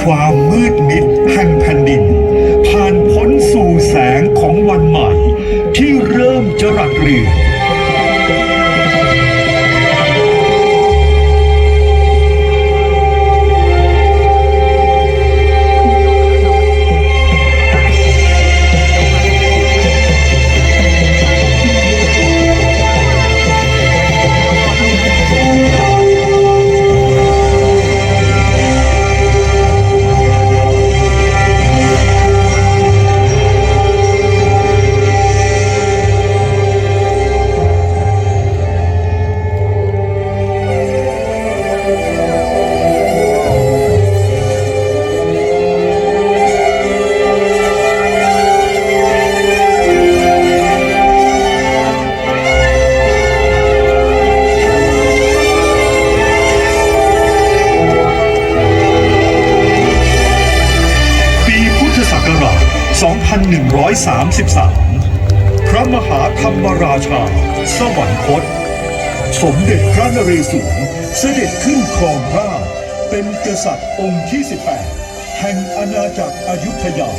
ความมืดมิดแห่งแผ่นดิน ผ่านพ้นสู่แสงของวันใหม่ ที่เริ่มจะรัดเรือ 2133 พระมหาธรรมราชา สวรรคต สมเด็จพระนเรศวรเสด็จขึ้นครองราชเป็นกษัตริย์องค์ที่ 18 แห่งอาณาจักรอยุธยา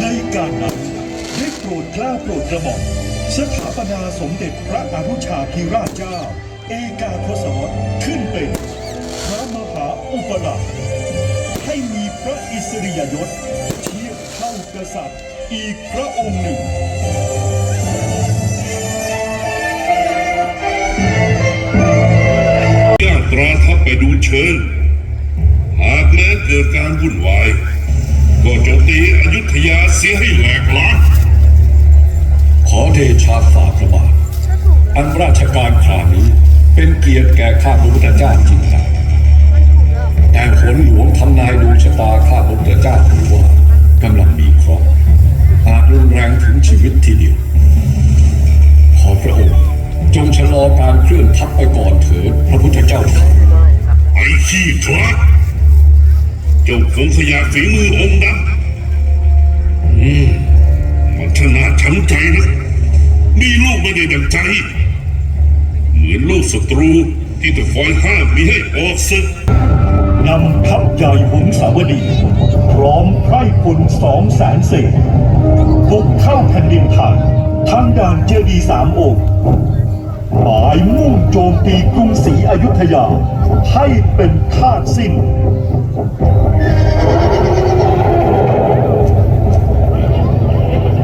ในการนั้นได้โปรดกล้าโปรดกระหม่อมสถาปนาสมเด็จพระอนุชาธิราชเจ้า เอกาทศรสขึ้นเป็นพระมหาอุปราชให้มีพระอิสริยยศเทียบเท่ากษัตริย์อีกพระองค์หนึ่งย่าตราทัพไปดูเชิญหากแม้เกิดการวุ่นวาย ก็โจมตีอยุธยาเสียให้แหลกลานขอเดชาฝ่าพระบาทอันราชการคราวนี้ เป็นเกียรติแก่ข้าพระพุทธเจ้าจริงจังแต่ผลหลวงทำนายดวงชะตาข้าพระพุทธเจ้าถือว่ากำลังมีเคราะห์อาจรุนแรงถึงชีวิตทีเดียว ขอพระองค์จงชะลอการเคลื่อนทัพไปก่อนเถิดพระพุทธเจ้าค่ะไอ้ขี้คลาดเจ้าคงขยะฝีมือองค์ดำอืมมันชนะช้ำใจนะ มีลูกไม่ได้ดังใจ เหมือนลูกศัตรูที่ตะคอยห้ามมิให้ออกศึกนำทัพใหญ่หงสาวดี พร้อมไพร่พลสองแสนเศษบุกเข้าแผ่นดินไทยทางด่านเจดีย์สามองค์หมายมุ่งโจมตีกรุงศรีอยุธยา ให้เป็นทาสสิ้น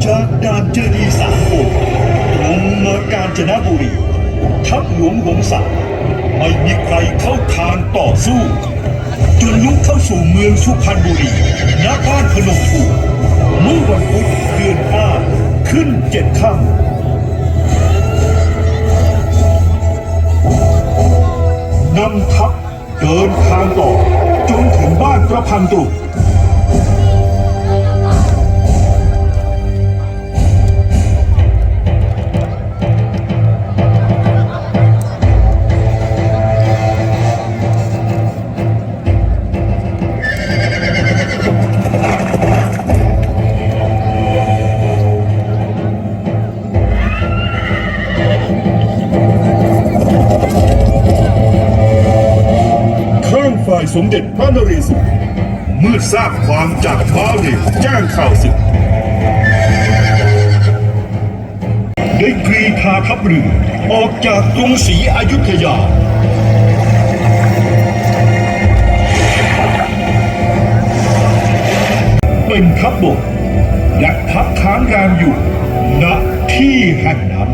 จากด่านเจดีย์สามองค์ตรงมากาญจนบุรี ทัพหลวงหงสาไม่มีใครเข้าทางต่อสู้ จนลุกเข้าสู่เมืองสุพรรณบุรีณบ้านพนมทูเมื่อวันพุธเดือนห้าขึ้นเจ็ดค่ำนำทัพเดินทางต่อจนถึงบ้านประพันตุ สมเด็จพระนเรศวรเมื่อทราบความจากบ้าวเด็กแจ้งข่าวศึกได้กรีธาทัพเรือออกจากกรุงศรีอยุธยา เป็นทัพบกและทัพค้างแรมอยู่ณที่แห่งนั้น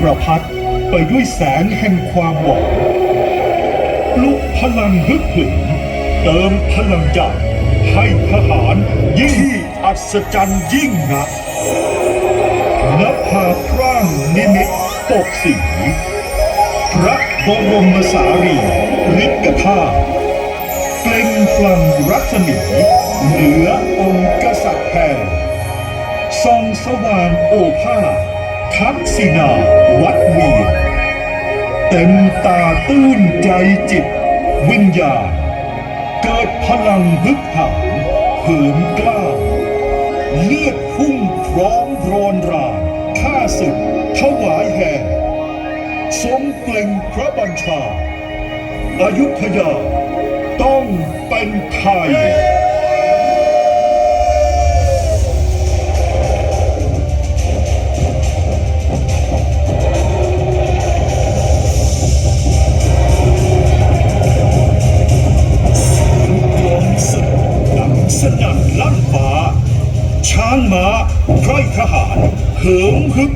ประพัดไปด้วยแสงแห่งความหวังลุกพลังฮึกเหิมเติมพลังใจให้ทหารยิ่งที่อัศจรรย์ยิ่งนักนภาพร่างนิมิตปกสีพระบรมสารีริกธาตุเปล่งปลั่งรัศมี เหนือองค์กษัตริย์แผ่นส่องสว่างโอภาส ทักษิณาวัดเวียนเต็มตาตื้นใจจิต วิญญาณเกิดพลังฮึกหักเหิมกล้า เลือดพุ่งพร้อมรอนรานข้าศึกถวายแห่ทรงเปล่งพระบัญชาอายุทยาต้องเป็นไทย เหิมฮึก